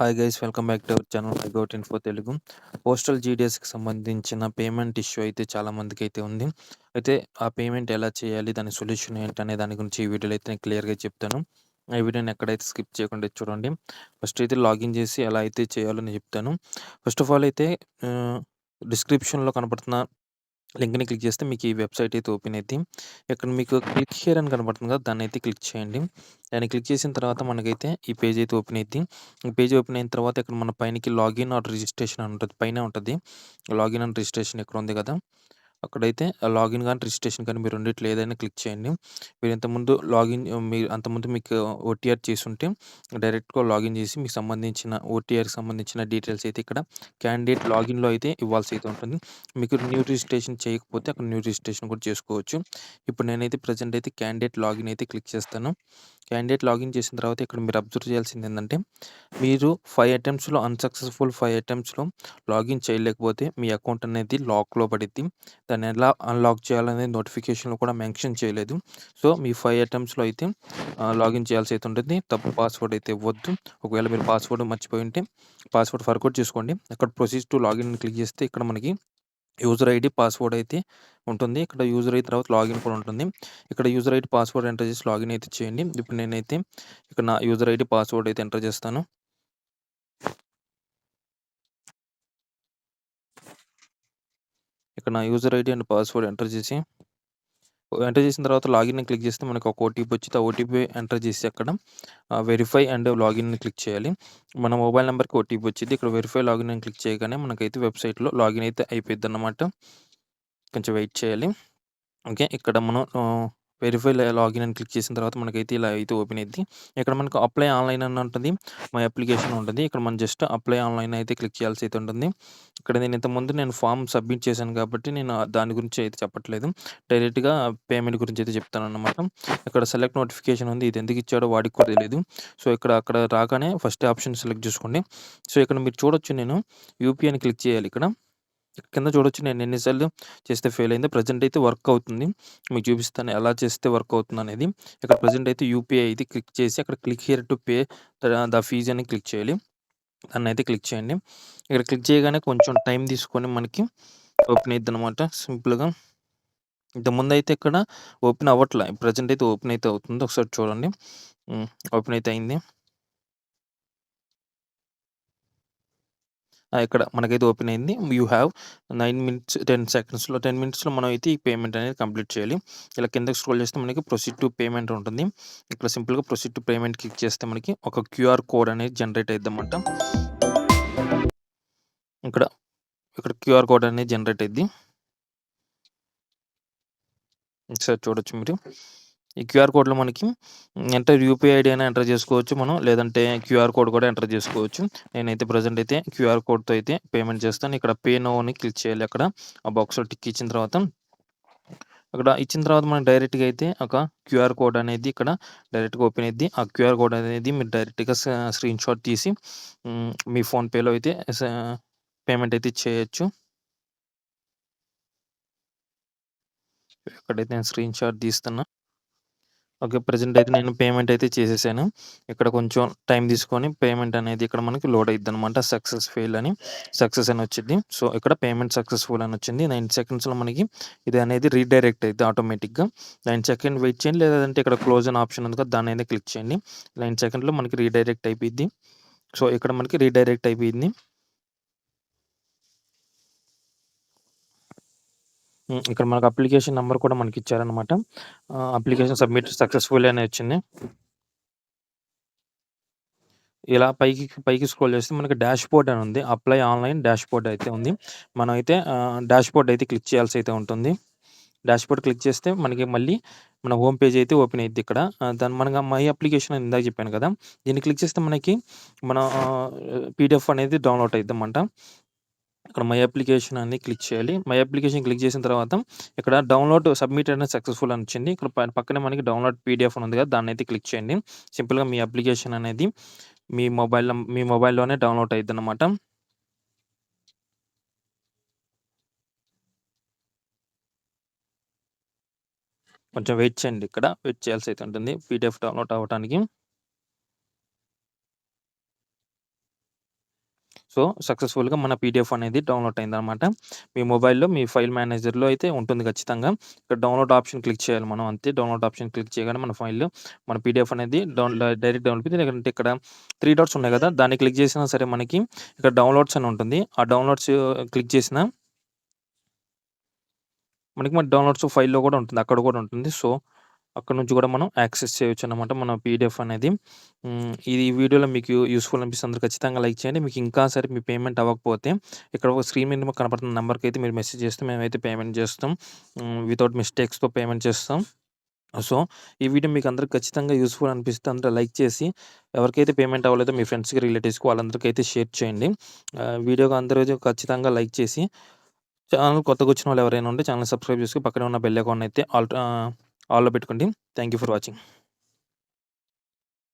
Hi guys welcome back to our channel my info Telugu postal జీడిఎస్కి సంబంధించిన payment issue అయితే చాలా మందికి అయితే ఉంది. అయితే ఆ పేమెంట్ ఎలా చేయాలి దాని సొల్యూషన్ ఏంటనే దాని గురించి ఈ వీడియోలో అయితే నేను క్లియర్గా చెప్తాను. ఈ వీడియోని ఎక్కడైతే స్కిప్ చేయకుండా చూడండి. ఫస్ట్ అయితే లాగిన్ చేసి ఎలా అయితే చేయాలో నేను చెప్తాను. ఫస్ట్ ఆఫ్ ఆల్ అయితే డిస్క్రిప్షన్లో కనపడుతున్న లింక్ని క్లిక్ చేస్తే మీకు ఈ వెబ్సైట్ అయితే ఓపెన్ అయితే ఇక్కడ మీకు క్లిక్ హియర్ అని కనబడుతుంది కదా దాన్ని అయితే క్లిక్ చేయండి. దాన్ని క్లిక్ చేసిన తర్వాత మనకైతే ఈ పేజ్ అయితే ఓపెన్ అయింది ఈ పేజ్ ఓపెన్ అయిన తర్వాత ఇక్కడ మన పైనకి లాగిన్ ఆర్ రిజిస్ట్రేషన్ అని ఉంటుంది పైన ఉంటుంది. లాగిన్ అండ్ రిజిస్ట్రేషన్ ఇక్కడ ఉంది కదా. అక్కడైతే లాగిన్ కానీ రిజిస్ట్రేషన్ కానీ మీరు రెండిట్లో ఏదైనా క్లిక్ చేయండి. మీరు ఇంతకుముందు లాగిన్ మీరు అంతకుముందు మీకు ఓటీఆర్ చేసి ఉంటే డైరెక్ట్గా లాగిన్ చేసి మీకు సంబంధించిన ఓటీఆర్కి సంబంధించిన డీటెయిల్స్ అయితే ఇక్కడ క్యాండిడేట్ లాగిన్లో అయితే ఇవ్వాల్సి అయితే ఉంటుంది. మీకు న్యూ రిజిస్ట్రేషన్ చేయకపోతే అక్కడ న్యూ రిజిస్ట్రేషన్ కూడా చేసుకోవచ్చు. ఇప్పుడు నేనైతే ప్రజెంట్ అయితే క్యాండిడేట్ లాగిన్ అయితే క్లిక్ చేస్తాను. క్యాండిడేట్ లాగిన్ చేసిన తర్వాత ఇక్కడ మీరు అబ్జర్వ్ చేయాల్సింది ఏంటంటే మీరు ఫైవ్ అటెంప్ట్స్లో అన్సక్సెస్ఫుల్ ఫైవ్ అటెంప్ట్స్లో లాగిన్ చేయలేకపోతే మీ అకౌంట్ అనేది లాక్లో పడిద్ది. దాన్ని ఎలా అన్లాక్ చేయాలనేది నోటిఫికేషన్లో కూడా మెన్షన్ చేయలేదు. సో మీ ఫైవ్ అటెంప్ట్స్లో అయితే లాగిన్ చేయాల్సి అయితే ఉంటుంది. తప్పు పాస్వర్డ్ అయితే ఇవ్వద్దు. ఒకవేళ మీరు పాస్వర్డ్ మర్చిపోయి ఉంటే పాస్వర్డ్ ఫర్కౌట్ చేసుకోండి. అక్కడ ప్రొసీజ్ టు లాగిన్ క్లిక్ చేస్తే ఇక్కడ మనకి యూజర్ ఐడి పాస్వర్డ్ అయితే ఉంటుంది. ఇక్కడ యూజర్ ఐడి తర్వాత లాగిన్ కూడా ఉంటుంది. ఇక్కడ యూజర్ ఐడి పాస్వర్డ్ ఎంటర్ చేసి లాగిన్ అయితే చేయండి. ఇప్పుడు నేనైతే ఇక్కడ నా యూజర్ ఐడి పాస్వర్డ్ అయితే ఎంటర్ చేస్తాను. ఇక్కడ నా user ID and password enter చేసి ఎంటర్ చేసిన తర్వాత లాగిన్ క్లిక్ చేస్తే మనకు ఒక ఓటీపీ వచ్చింది ఆ ఓటీపీ ఎంటర్ చేసి అక్కడ వెరిఫై అండ్ లాగిన్ క్లిక్ చేయాలి. మన మొబైల్ నెంబర్కి ఓటీపీ వచ్చింది. ఇక్కడ వెరిఫై లాగిన్ అని క్లిక్ చేయగానే మనకైతే వెబ్సైట్లో లాగిన్ అయితే అయిపోయింది అన్నమాట కొంచెం వెయిట్ చేయాలి. ఓకే ఇక్కడ మనం వెరిఫై లాగిన్ అని క్లిక్ చేసిన తర్వాత మనకైతే ఇలా అయితే ఓపెన్ అయింది ఇక్కడ మనకు అప్లై ఆన్లైన్ అని ఉంటుంది. మా అప్లికేషన్ ఉంటుంది. ఇక్కడ మనం జస్ట్ అప్లై ఆన్లైన్ అయితే క్లిక్ చేయాల్సి అయితే ఉంటుంది. ఇక్కడ నేను ఇంతకుముందు నేను ఫామ్ సబ్మిట్ చేశాను కాబట్టి నేను దాని గురించి అయితే చెప్పట్లేదు. డైరెక్ట్గా పేమెంట్ గురించి అయితే చెప్తాను అనమాట ఇక్కడ సెలెక్ట్ నోటిఫికేషన్ ఉంది. ఇది ఎందుకు ఇచ్చాడో వాడికి కూడా తెలియదు. సో ఇక్కడ అక్కడ రాగానే ఫస్ట్ ఆప్షన్ సెలెక్ట్ చేసుకోండి. సో ఇక్కడ మీరు చూడొచ్చు నేను యూపీఐని క్లిక్ చేయాలి ఇక్కడ. కింద చూడొచ్చు. నేను ఎన్నిసార్లు చేస్తే ఫెయిల్ అయింది. ప్రజెంట్ అయితే వర్క్ అవుతుంది. మీకు చూపిస్తాను ఎలా చేస్తే వర్క్ అవుతుంది అనేది. ఇక్కడ ప్రజెంట్ అయితే యూపీఐ అయితే క్లిక్ చేసి అక్కడ click here to pay the fees అని క్లిక్ చేయాలి. దాన్ని అయితే క్లిక్ చేయండి. ఇక్కడ క్లిక్ చేయగానే కొంచెం టైం తీసుకొని మనకి ఓపెన్ అవుతుంది అనమాట సింపుల్గా. ఇంతకుముందు అయితే ఇక్కడ ఓపెన్ అవ్వట్లే. ప్రజెంట్ అయితే ఓపెన్ అయితే అవుతుంది. ఒకసారి చూడండి. ఓపెన్ అయితే అయింది. ఇక్కడ మనకైతే ఓపెన్ అయింది. You have nine minutes ten సెకండ్స్లో టెన్ మినిట్స్లో మనం అయితే ఈ పేమెంట్ అనేది కంప్లీట్ చేయాలి. ఇలా కిందకి స్క్రోల్ చేస్తే మనకి ప్రొసీడ్ టు పేమెంట్ ఉంటుంది. ఇక్కడ సింపుల్గా ప్రొసీడ్ టు పేమెంట్ క్లిక్ చేస్తే మనకి ఒక క్యూఆర్ కోడ్ అనేది జనరేట్ అయిద్దామంట. ఇక్కడ ఇక్కడ క్యూఆర్ కోడ్ అనేది జనరేట్ అయింది ఒకసారి చూడొచ్చు మీరు. ఈ క్యూఆర్ కోడ్లో మనకి ఎంటర్ యూపీఐ ఐడి అయినా ఎంటర్ చేసుకోవచ్చు మనం లేదంటే క్యూఆర్ కోడ్ కూడా ఎంటర్ చేసుకోవచ్చు. నేనైతే ప్రజెంట్ అయితే క్యూఆర్ కోడ్తో అయితే పేమెంట్ చేస్తాను. ఇక్కడ పే నోని క్లిక్ చేయాలి అక్కడ. ఆ బాక్స్లో టిక్ ఇచ్చిన తర్వాత అక్కడ ఇచ్చిన తర్వాత మనం డైరెక్ట్గా అయితే ఒక క్యూఆర్ కోడ్ అనేది ఇక్కడ డైరెక్ట్గా ఓపెన్ అయింది ఆ క్యూఆర్ కోడ్ అనేది మీరు డైరెక్ట్గా స్క్రీన్ షాట్ తీసి మీ ఫోన్పేలో అయితే పేమెంట్ అయితే చేయొచ్చు. ఇక్కడైతే నేను స్క్రీన్ షాట్ తీస్తున్నా. ఓకే. ప్రజెంట్ అయితే నేను పేమెంట్ అయితే చేసేసాను. ఇక్కడ కొంచెం టైం తీసుకొని పేమెంట్ అనేది ఇక్కడ మనకి లోడ్ అనమాట సక్సెస్ ఫెయిల్ అని సక్సెస్ అని వచ్చింది. సో, ఇక్కడ పేమెంట్ సక్సెస్‌ఫుల్ అని వచ్చింది. నైన్ సెకండ్స్‌లో మనకి ఇది అనేది రీడైరెక్ట్ అయిద్ది ఆటోమేటిక్‌గా. నైన్ సెకండ్ వెయిట్ చేయండి. లేదంటే ఇక్కడ క్లోజ్ అని ఆప్షన్ ఉంది కదా! దాన్నైతే క్లిక్ చేయండి. నైన్ సెకండ్‌లో మనకి రీడైరెక్ట్ అయిపోయింది సో, ఇక్కడ మనకి రీడైరెక్ట్ అయిపోయింది. ఇక్కడ మనకు అప్లికేషన్ నెంబర్ కూడా మనకి ఇచ్చారనమాట. అప్లికేషన్ సబ్మిట్ సక్సెస్‌ఫుల్ అని వచ్చింది. ఇలా పైకి పైకి స్క్రోల్ చేస్తే మనకి డాష్‌బోర్డ్ అని ఉంది. అప్లై ఆన్‌లైన్ డాష్‌బోర్డ్ అయితే ఉంది. మనం అయితే డాష్‌బోర్డ్ అయితే క్లిక్ చేయాల్సి అయితే ఉంటుంది. డాష్‌బోర్డ్ క్లిక్ చేస్తే మనకి మళ్ళీ మన హోమ్ పేజ్ అయితే ఓపెన్ అయిద్ది ఇక్కడ. దాన్ని మనకి మై అప్లికేషన్ ఇందాక చెప్పాను కదా! దీన్ని క్లిక్ చేస్తే మనకి మన పీడిఎఫ్ అనేది డౌన్‌లోడ్ అయిద్దనమాట. ఇక్కడ మై అప్లికేషన్ అని క్లిక్ చేయాలి. మై అప్లికేషన్ క్లిక్ చేసిన తర్వాత ఇక్కడ డౌన్లోడ్ సబ్మిట్ అనేది సక్సెస్ఫుల్ అని వచ్చింది. ఇక్కడ పక్కనే మనకి డౌన్లోడ్ పీడిఎఫ్ ఉంది కదా దాన్ని అయితే క్లిక్ చేయండి. సింపుల్గా మీ అప్లికేషన్ అనేది మీ మొబైల్ మీ మొబైల్లోనే డౌన్లోడ్ అవుతుంది అనమాట కొంచెం వెయిట్ చేయండి ఇక్కడ. వెయిట్ చేయాల్సి అయితే ఉంటుంది. పీడిఎఫ్ డౌన్లోడ్ అవ్వడానికి సో, సక్సెస్‌ఫుల్‌గా మన పీడీఎఫ్ అనేది డౌన్‌లోడ్ అయిందనమాట. మీ మొబైల్‌లో మీ ఫైల్ మేనేజర్‌లో అయితే ఉంటుంది ఖచ్చితంగా. ఇక్కడ డౌన్‌లోడ్ ఆప్షన్ క్లిక్ చేయాలి మనం అంతే. డౌన్‌లోడ్ ఆప్షన్ క్లిక్ చేయగానే మన ఫైల్ మన పీడీఎఫ్ అనేది డౌన్ డైరెక్ట్ డౌన్‌లోడ్ అయిపోద్ది. లేదంటే ఇక్కడ త్రీ డాట్స్ ఉన్నాయి కదా! దాన్ని క్లిక్ చేసినా సరే మనకి ఇక్కడ డౌన్‌లోడ్స్ అని ఉంటుంది. ఆ డౌన్‌లోడ్స్ క్లిక్ చేసినా మనకి మన డౌన్‌లోడ్స్ ఫైల్‌లో కూడా ఉంటుంది. అక్కడ కూడా ఉంటుంది. సో, అక్కడి నుంచి కూడా మనం యాక్సెస్ చేయొచ్చనమాట మన పీడీఎఫ్ అనేది. ఇది ఈ వీడియోలో మీకు యూస్ఫుల్ అనిపిస్తుంది అందరూ ఖచ్చితంగా లైక్ చేయండి. మీకు ఇంకా సరే మీ పేమెంట్ అవ్వకపోతే ఇక్కడ ఒక స్క్రీన్ మీద కనపడుతున్న అయితే మీరు మెసేజ్ చేస్తే మేమైతే పేమెంట్ చేస్తాం. వితౌట్ మిస్టేక్స్‌తో పేమెంట్ చేస్తాం. సో, ఈ వీడియో మీకు అందరికి ఖచ్చితంగా యూస్ఫుల్ అనిపిస్తే అందరూ లైక్ చేసి ఎవరికైతే పేమెంట్ అవ్వలేదో మీ ఫ్రెండ్స్‌కి, రిలేటివ్స్‌కి వాళ్ళందరికైతే షేర్ చేయండి. వీడియోకి అందరూ ఖచ్చితంగా లైక్ చేసి ఛానల్ కొత్తగా వచ్చిన వాళ్ళు ఎవరైనా ఉంటే ఛానల్ సబ్స్క్రైబ్ చేసుకుని పక్కనే ఉన్న బెల్ అకౌంట్ అయితే ఆల్ ఆల్‌లో పెట్టుకోండి. Thank you for watching.